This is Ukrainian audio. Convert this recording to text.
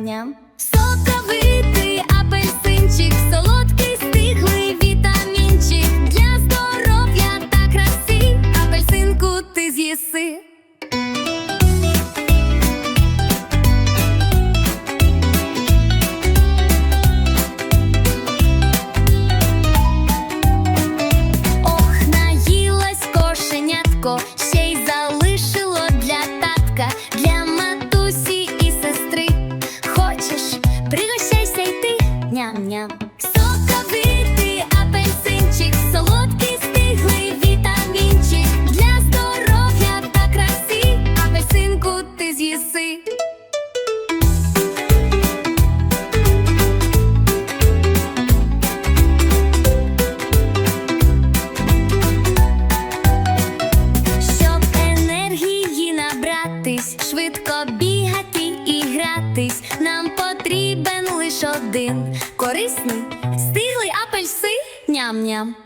кохання. Соковитий апельсинчик, солодкий стиглий вітамінчик для здоров'я та краси. Апельсинку ти з'їси. Ох, наїлась кошенятко. Пригощайся й ти, ням-ням. Соковитий апельсинчик, солодкий стиглий вітамінчик. Для здоров'я та краси, апельсинку ти з'їси. Щоб енергії набратись, швидко бігати і гратись, нам потрібен лиш один. Корисний, стиглий апельсин, ням-ням.